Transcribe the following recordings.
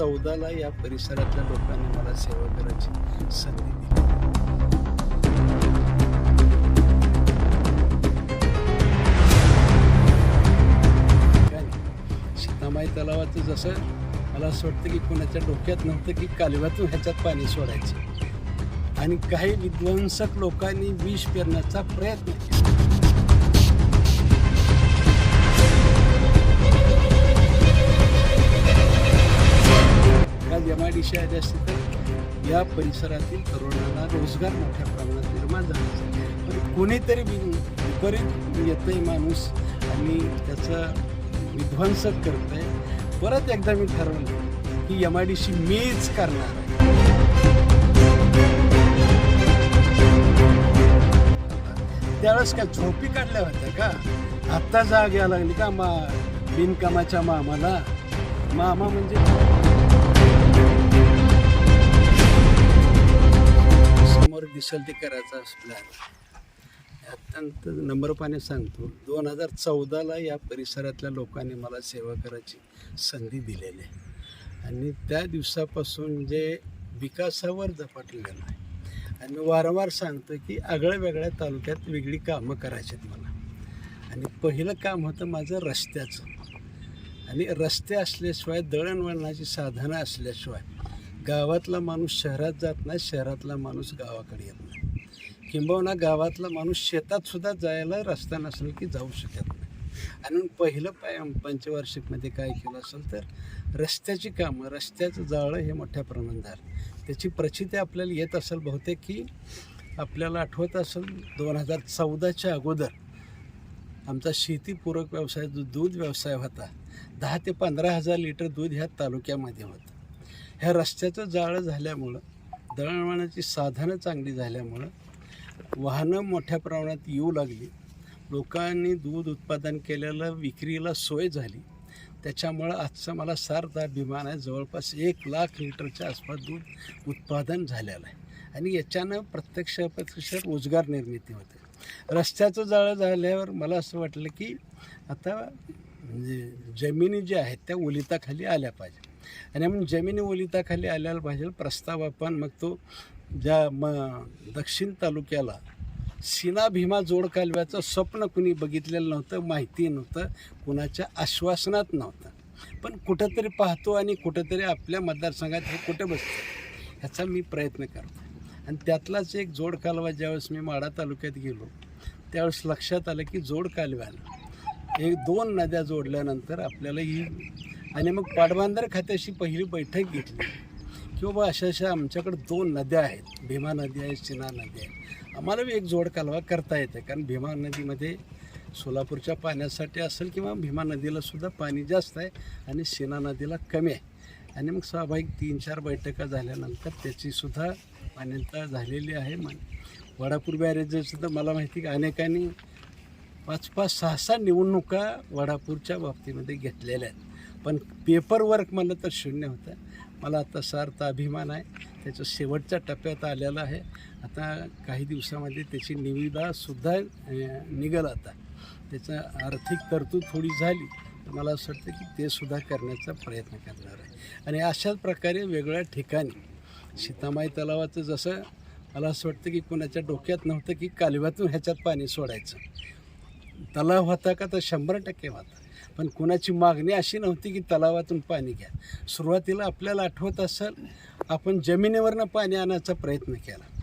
चौदाला या परिसरातल्या लोकांनी मला सेवा करायची संधी दिली. काय सीतामाई तलावाचं जसं मला असं वाटतं की कोणाच्या डोक्यात नव्हतं की कालव्यातून ह्याच्यात पाणी सोडायचं. आणि काही विध्वंसक लोकांनी विष पेरण्याचा प्रयत्न केला. एम आय डी सी असते तर या परिसरातील तरुणांना रोजगार मोठ्या प्रमाणात निर्माण झाला पण कोणीतरी वि- विपरीत येतंय माणूस आणि त्याचा करत आहे परत एकदा मी ठरवलं की एम आय डी सी मीच करणार आहे. त्यावेळेस काय झोपी काढल्या होत्या का? आत्ता जाग यायला लागली का मा बिनकामाच्या मामाला? मामा म्हणजे समोर दिसेल ते करायचा प्लॅन अत्यंत नम्रपणे सांगतो दोन हजार चौदाला या परिसरातल्या लोकांनी मला सेवा करायची संधी दिलेली आहे. आणि त्या दिवसापासून जे विकासावर झपाटलेलं आहे. आणि मी वारंवार सांगतो की आगळ्या वेगळ्या तालुक्यात वेगळी कामं करायची आहेत मला. आणि पहिलं काम होतं माझं रस्त्याचं. आणि रस्ते असल्याशिवाय दळणवळणाची साधनं असल्याशिवाय गावातला माणूस शहरात जात नाही शहरातला माणूस गावाकडे येत नाही. किंबहुना गावातला माणूस शेतातसुद्धा जायला रस्ता नसेल की जाऊ शकत नाही. आणि पहिलं पाय पंचवार्षिकमध्ये काय केलं असेल तर रस्त्याची कामं रस्त्याचं जाळं हे मोठ्या प्रमाणात त्याची प्रचिती आपल्याला येत असेल बहुतेक की आपल्याला आठवत असेल दोन हजार चौदाच्या अगोदर आमचा शेतीपूरक व्यवसाय जो दूध व्यवसाय होता दहा ते पंधरा हजार लिटर दूध ह्या तालुक्यामध्ये होतं. ह्या रस्त्याचं जाळं झाल्यामुळं दळणवळणाची साधनं चांगली झाल्यामुळं वाहनं मोठ्या प्रमाणात येऊ लागली. लोकांनी दूध उत्पादन केलेलं विक्रीला सोय झाली. त्याच्यामुळं आजचं मला सारदा अभिमान आहे. जवळपास एक लाख लिटरच्या आसपास दूध उत्पादन झालेलं आहे. आणि याच्यानं प्रत्यक्ष अप्रत्यक्ष रोजगार निर्मिती होते. रस्त्याचं जाळं झाल्यावर मला असं वाटलं की आता म्हणजे जमिनी ज्या आहेत त्या ओलिताखाली आल्या पाहिजे आणि मग जमिनी ओलिताखाली आल्याला पाहिजे प्रस्ताव आपण. मग तो ज्या म दक्षिण तालुक्याला सीना भीमा जोड कालव्याचं स्वप्न कुणी बघितलेलं नव्हतं माहिती नव्हतं कुणाच्या आश्वासनात नव्हतं. पण कुठंतरी पाहतो आणि कुठंतरी आपल्या मतदारसंघात हे कुठं बसतं ह्याचा मी प्रयत्न करतो. आणि त्यातलाच एक जोड कालवा ज्यावेळेस मी माढा तालुक्यात गेलो त्यावेळेस लक्षात आलं की जोड कालव्याला एक दोन नद्या जोडल्यानंतर आपल्याला ही आणि मग पाटबंधारे खात्याशी पहिली बैठक घेतली. की बाबा अशा अशा आमच्याकडे दोन नद्या आहेत. भीमा नदी आहे सीना नदी आहे. आम्हाला एक जोड कालवा करता येते. कारण भीमा नदीमध्ये सोलापूरच्या पाण्यासाठी असेल किंवा भीमा नदीला सुद्धा पाणी जास्त आहे आणि सीना नदीला कमी आहे. आणि मग स्वाभाविक तीन चार बैठका झाल्यानंतर त्याचीसुद्धा मान्यता झालेली आहे. मान वडापूर बॅरेजसुद्धा मला माहिती की अनेकांनी पाच पाच सहा सहा निवडणुका वडापूरच्या बाबतीमध्ये घेतलेल्या आहेत. पण पेपरवर्क म्हणलं तर शून्य होतं. मला आता सार्थ अभिमान आहे. त्याचं शेवटच्या टप्प्यात आलेला आहे. आता काही दिवसामध्ये त्याची निविदासुद्धा अं, निघेल आता. त्याचं आर्थिक तरतूद थोडी झाली तर मला असं वाटतं की ते सुद्धा करण्याचा प्रयत्न करणार आहे. आणि अशाच प्रकारे वेगळ्या ठिकाणी सीतामाई तलावाचं जसं मला असं वाटतं की कोणाच्या डोक्यात नव्हतं की कालव्यातून ह्याच्यात पाणी सोडायचं. तलाव होता का तर शंभर टक्के होता. पण कुणाची मागणी अशी नव्हती की तलावातून पाणी घ्या. सुरुवातीला आपल्याला आठवत असेल आपण जमिनीवरनं पाणी आणायचा प्रयत्न केला.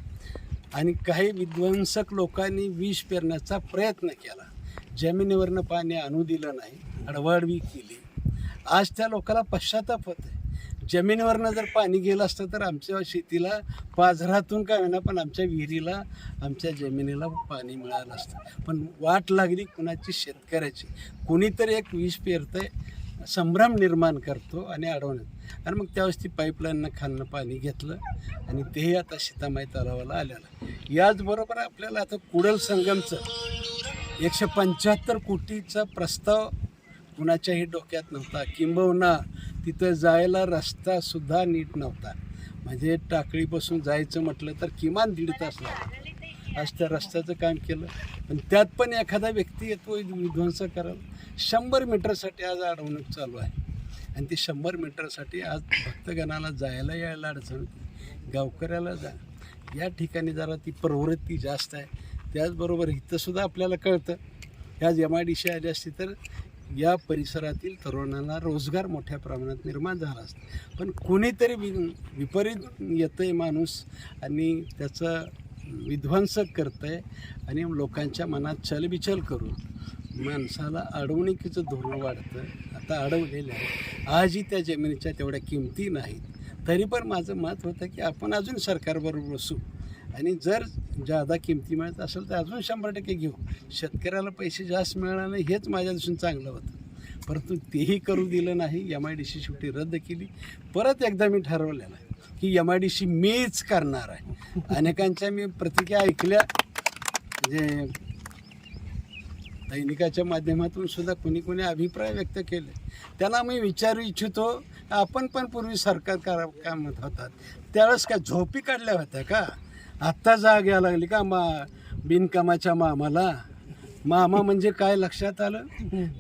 आणि काही विध्वंसक लोकांनी विष पेरण्याचा प्रयत्न केला. जमिनीवरनं पाणी आणू दिलं नाही अडवाडवी केली. आज त्या लोकांना पश्चाताप होत आहे जमिनीवरनं जर पाणी गेलं असतं तर आमच्या शेतीला पाझरातून काय होईना पण आमच्या विहिरीला आमच्या जमिनीला पाणी मिळालं असतं. पण वाट लागली कुणाची? शेतकऱ्याची. कुणीतरी एक विष पेरतंय संभ्रम निर्माण करतो आणि अडवण्यात आणि मग त्यावेळेस ती पाईपलाईननं खालनं पाणी घेतलं आणि तेही आता सीतामाई तलावाला आलेलं. याचबरोबर आपल्याला आता कुडल संगमचं एकशे पंच्याहत्तर कोटीचा प्रस्ताव कुणाच्याही डोक्यात नव्हता. किंबहुना तिथं जायला रस्तासुद्धा नीट नव्हता. म्हणजे टाकळीपासून जायचं म्हटलं तर किमान दीड तास लागला. आज त्या रस्त्याचं काम केलं. पण त्यात पण एखादा व्यक्ती येतो विध्वंस करायला. शंभर मीटरसाठी आज अडवणूक चालू आहे. आणि ते शंभर मीटरसाठी आज भक्तगणाला जायला यायला अडचण होती. गावकऱ्याला जा. या ठिकाणी जरा ती प्रवृत्ती जास्त आहे. त्याचबरोबर इथंसुद्धा आपल्याला कळतं. ह्याच एम आय डी सी आली असती तर या परिसरातील तरुणांना रोजगार मोठ्या प्रमाणात निर्माण झाला असतो. पण कोणीतरी वि विपरीत येतं आहे माणूस आणि त्याचं विध्वंसक करतं आहे आणि लोकांच्या मनात चलबिचल करून माणसाला अडवणुकीचं धोरण वाढतं. आता अडवलेलं आहे. आजही त्या जमिनीच्या तेवढ्या किमती नाहीत. तरी पण माझं मत होतं की आपण अजून सरकारबरोबर बसू. आणि जर जादा किमती मिळत असेल तर अजून शंभर टक्के घेऊ. शेतकऱ्याला पैसे जास्त मिळणार नाही हेच माझ्या दिसून चांगलं होतं. परंतु तेही करू दिलं नाही एम आय डी सी शेवटी रद्द केली. परत एकदा मी ठरवलेलं आहे की एम आय डी सी मीच करणार आहे. अनेकांच्या मी प्रतिक्रिया ऐकल्या. म्हणजे दैनिकाच्या माध्यमातून सुद्धा कोणी कोणी अभिप्राय व्यक्त केले. त्यांना मी विचारू इच्छितो आपण पण पूर्वी सरकार करा कामात होतात. त्यावेळेस काय झोपी काढल्या होत्या का? आत्ता जाग यायला लागली का मा बिनकामाच्या मामाला? मामा म्हणजे काय लक्षात आलं?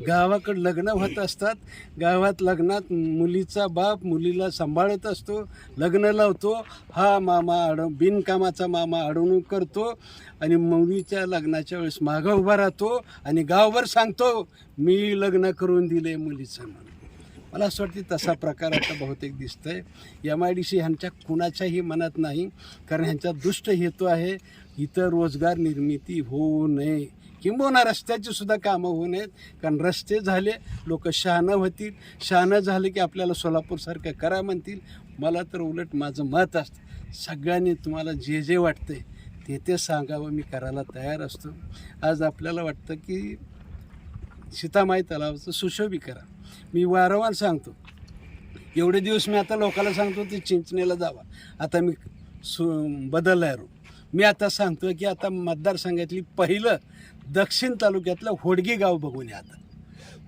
गावाकडं लग्न होत असतात. गावात लग्नात मुलीचा बाप मुलीला सांभाळत असतो लग्न लावतो. हा मामा अड बिनकामाचा मामा अडवणूक करतो आणि मुलीच्या लग्नाच्या वेळेस मागं उभा राहतो आणि गावभर सांगतो मी लग्न करून दिले मुलीचं म्हणून. मला असं वाटते तसा प्रकार आता बहुतेक दिसतंय. एम आय डी सी ह्यांच्या कुणाच्याही मनात नाही कारण ह्यांचा दुष्ट हेतू आहे इतर रोजगार निर्मिती होऊ नये. किंबहुना रस्त्याची सुद्धा कामं होऊ नयेत कारण रस्ते झाले लोक शहाणं होतील. शहाणं झाले की आपल्याला सोलापूरसारखं करा म्हणतील. मला तर उलट माझं मत असतं सगळ्यांनी तुम्हाला जे जे वाटतंय ते ते सांगावं मी करायला तयार असतो. आज आपल्याला वाटतं की सीतामाई तलावाचं सुशोभीकरण. मी वारंवार सांगतो. एवढे दिवस मी आता लोकांना सांगतो ते चिंचणीला जावा. आता मी सु बदलला आहे मी आता सांगतो की आता मतदारसंघातली पहिलं दक्षिण तालुक्यातलं होडगी गाव बघून या आता.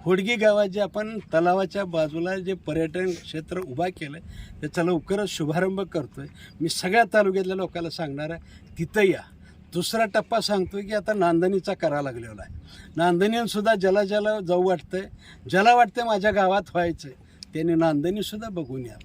होडगी गावात जे आपण तलावाच्या बाजूला जे पर्यटन क्षेत्र उभा केलं आहे त्याचा लवकरच शुभारंभ करतो आहे मी सगळ्या तालुक्यातल्या लोकांना सांगणार आहे तिथं या. दुसरा टप्पा सांगतो की आता नांदणीचा करा लागलेला आहे. नांदणीसुद्धा ज्याला ज्याला जाऊ वाटतंय ज्याला वाटतंय माझ्या गावात व्हायचं आहे नांदणीसुद्धा बघून या.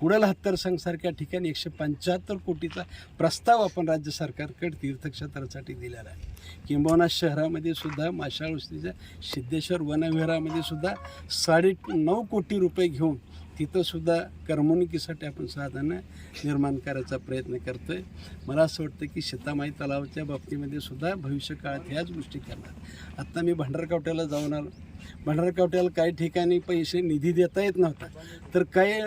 कुडल हत्तरसंघसारख्या ठिकाणी एकशे पंच्याहत्तर कोटीचा प्रस्ताव आपण राज्य सरकारकडे तीर्थक्षेत्रासाठी दिलेला आहे. किंबहुना शहरामध्ये सुद्धा माशाळ वस्तीच्या सिद्धेश्वर वनविहारामध्ये सुद्धा साडे नऊ कोटी रुपये घेऊन तिथंसुद्धा करमणुकीसाठी आपण साधनं निर्माण करायचा प्रयत्न करतो आहे मला असं वाटतं की सीतामाई तलावाच्या बाबतीमध्ये सुद्धा भविष्य काळात ह्याच गोष्टी करणार. आत्ता मी भंडारकावट्याला जाऊन आलो. भंडारकावट्याला काही ठिकाणी पैसे निधी देता येत नव्हता. तर काही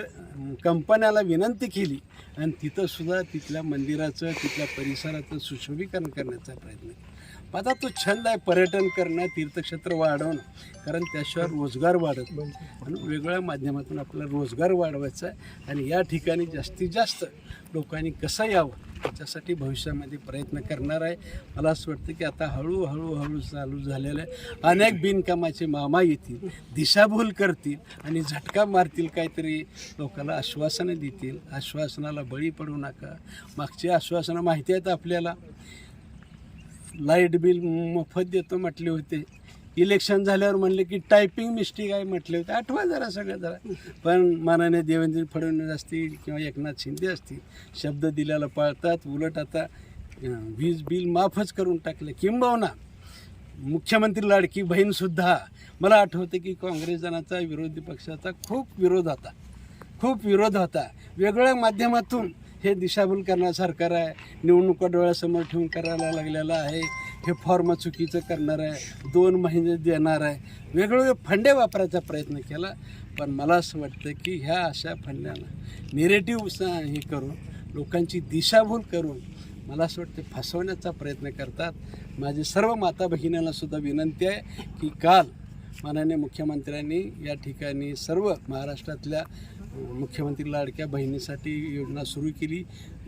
कंपन्याला विनंती केली आणि तिथंसुद्धा तिथल्या मंदिराचं तिथल्या परिसराचं सुशोभीकरण करण्याचा प्रयत्न केला. आता तो छंद आहे पर्यटन करणं तीर्थक्षेत्र वाढवणं. कारण त्याशिवाय रोजगार वाढत नाही. म्हणून वेगवेगळ्या माध्यमातून आपला रोजगार वाढवायचा आहे. आणि या ठिकाणी जास्तीत जास्त लोकांनी कसं यावं त्याच्यासाठी भविष्यामध्ये प्रयत्न करणार आहे. मला असं वाटतं की आता हळूहळू हळू चालू झालेलं आहे. अनेक बिनकामाचे मामा येतील दिशाभूल करतील आणि झटका मारतील काहीतरी. लोकांना आश्वासनं देतील. आश्वासनाला बळी पडू नका. मागची आश्वासनं माहिती आहेत आपल्याला. लाइट बिल मोफत देतो म्हटले होते. इलेक्शन झाल्यावर म्हणले की टायपिंग मिस्टेक आहे म्हटले होते. आठवा जरा सगळं जरा. पण मानाने देवेंद्र फडणवीस असतील किंवा एकनाथ शिंदे असतील शब्द दिल्याला पाळतात उलट आता वीज बिल माफच करून टाकलं. किंबहुना मुख्यमंत्री लाडकी बहीणसुद्धा मला आठवतं की काँग्रेसजनाचा विरोधी पक्षाचा खूप विरोध होता. खूप विरोध होता. वेगवेगळ्या माध्यमातून हे दिशाभूल करणार सरकार आहे. निवडणुका डोळ्यासमोर ठेवून करायला लागलेलं आहे. हे फॉर्म चुकीचं करणार आहे. दोन महिने देणार आहे. वेगवेगळे फंडे वापरायचा प्रयत्न केला. पण मला असं वाटतं की ह्या अशा फंड्यांना निरेटिव्ह हे करून लोकांची दिशाभूल करून मला असं वाटतं फसवण्याचा प्रयत्न करतात. माझी सर्व माता भगिनींना सुद्धा विनंती आहे की काल माननीय मुख्यमंत्र्यांनी या ठिकाणी सर्व महाराष्ट्रातल्या मुख्यमंत्री लाडक्या बहिणीसाठी योजना सुरू केली.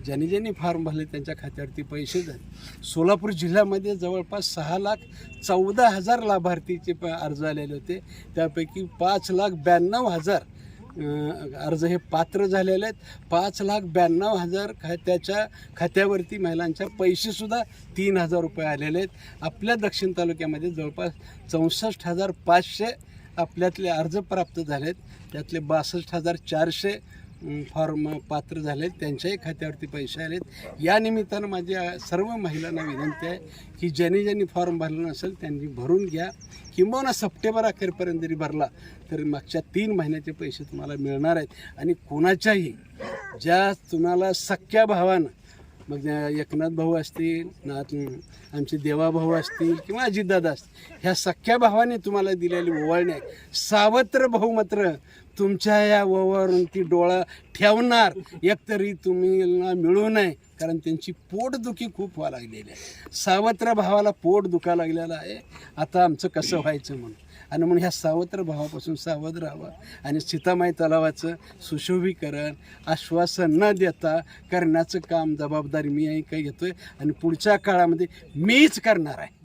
ज्याने ज्यांनी फॉर्म भरले त्यांच्या खात्यावरती पैसे झाले. सोलापूर जिल्ह्यामध्ये जवळपास सहा लाख चौदा हजार लाभार्थीचे प अर्ज आलेले होते. त्यापैकी पाच लाख ब्याण्णव हजार अर्ज हे पात्र झालेले आहेत. पाच लाख ब्याण्णव हजार खात्याच्या खात्यावरती महिलांच्या पैसेसुद्धा तीन हजार रुपये आलेले आहेत. आपल्या दक्षिण तालुक्यामध्ये जवळपास चौसष्ट हजार पाचशे आपल्यातले अर्ज प्राप्त झालेत. त्यातले बासष्ट हजार चारशे फॉर्म पात्र झालेत. त्यांच्याही खात्यावरती पैसे आलेत. या निमित्तानं माझ्या सर्व महिलांना विनंती आहे की ज्यांनी ज्यांनी फॉर्म भरला नसेल त्यांनी भरून घ्या. किंबहुना सप्टेंबर अखेरपर्यंत जरी भरला तरी मागच्या तीन महिन्याचे पैसे तुम्हाला मिळणार आहेत. आणि कोणाच्याही ज्या तुम्हाला सख्या भावानं मग एकनाथ भाऊ असतील ना आमचे देवाभाऊ असतील किंवा अजितदादा असतील ह्या सख्या भावाने तुम्हाला दिलेली ओवाळणी आहे. सावत्र भाऊ मात्र तुमच्या या ओवावरून ती डोळा ठेवणार एकतरी तुम्ही मिळू नये. कारण त्यांची पोटदुखी खूप व्हायला लागलेली आहे. सावत्र भावाला पोट दुखा लागलेलं आहे. आता आमचं कसं व्हायचं म्हणून? आणि म्हणून ह्या सावत्र भावापासून सावध राहावं. आणि सीतामाई तलावाचं सुशोभीकरण आश्वासन न देता करण्याचं काम जबाबदारी मी काही घेतोय. आणि पुढच्या काळामध्ये मीच करणार आहे.